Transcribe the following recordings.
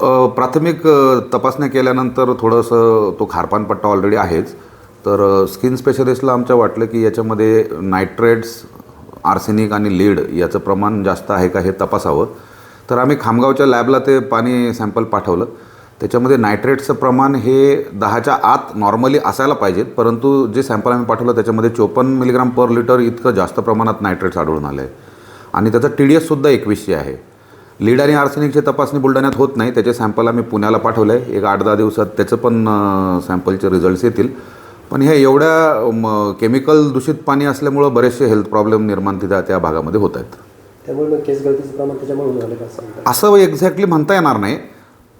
प्राथमिक तपासण्या केल्यानंतर थोडंसं तो खारपान पट्टा ऑलरेडी आहेच. तर स्किन स्पेशलिस्टला आमच्या वाटलं की याच्यामध्ये नायट्रेट्स आर्सेनिक आणि लीड याचं प्रमाण जास्त आहे का हे तपासावं. तर आम्ही खामगावच्या लॅबला ते पाणी सॅम्पल पाठवलं. त्याच्यामध्ये नायट्रेटचं प्रमाण हे दहाच्या आत नॉर्मली असायला पाहिजेत परंतु जे सॅम्पल आम्ही पाठवलं त्याच्यामध्ये चोपन्न मिलीग्राम पर लिटर इतकं जास्त प्रमाणात नायट्रेट्स आढळून आलं. आहे आणि त्याचा टी डी एससुद्धा एकवीसशे आहे. लीड आणि आर्सेनिकची तपासणी बुलढाण्यात होत नाही. त्याचे सॅम्पल आम्ही पुण्याला पाठवलं आहे एक आठ दहा दिवसात त्याचं पण सॅम्पलचे रिझल्ट्स येतील. पण हे एवढ्या केमिकल दूषित पाणी असल्यामुळं बरेचसे हेल्थ प्रॉब्लेम निर्माण तिथं त्या भागामध्ये होत आहेत. त्यामुळे मग केस गळतीचं प्रमाण त्याच्यामुळे होऊन झालं का असं म्हणतात? असं एक्झॅक्टली म्हणता येणार नाही.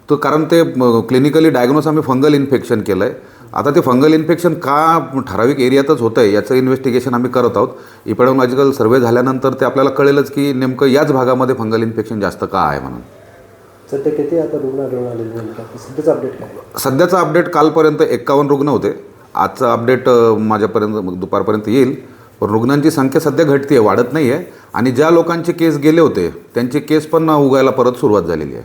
तो कारण ते क्लिनिकली डायग्नोस आम्ही फंगल इन्फेक्शन केलं आहे आता ते फंगल इन्फेक्शन का ठराविक एरियातच होतं आहे याचं इन्व्हेस्टिगेशन आम्ही करत आहोत. इपॅडॉलॉजिकल सर्वे झाल्यानंतर ते आपल्याला कळेलच की नेमकं याच भागामध्ये फंगल इन्फेक्शन जास्त का आहे म्हणून. सध्या किती आता रुग्ण आढळून आलेले नेमकं? आता सध्याचं अपडेट काय? सध्याचा अपडेट कालपर्यंत एक्कावन्न रुग्ण होते. आजचा अपडेट माझ्यापर्यंत दुपारपर्यंत येईल. पण रुग्णांची संख्या सध्या घटते आहे वाढत नाही आहे आणि ज्या लोकांचे केस गेले होते त्यांचे केस पण उगायला परत सुरुवात झालेली आहे.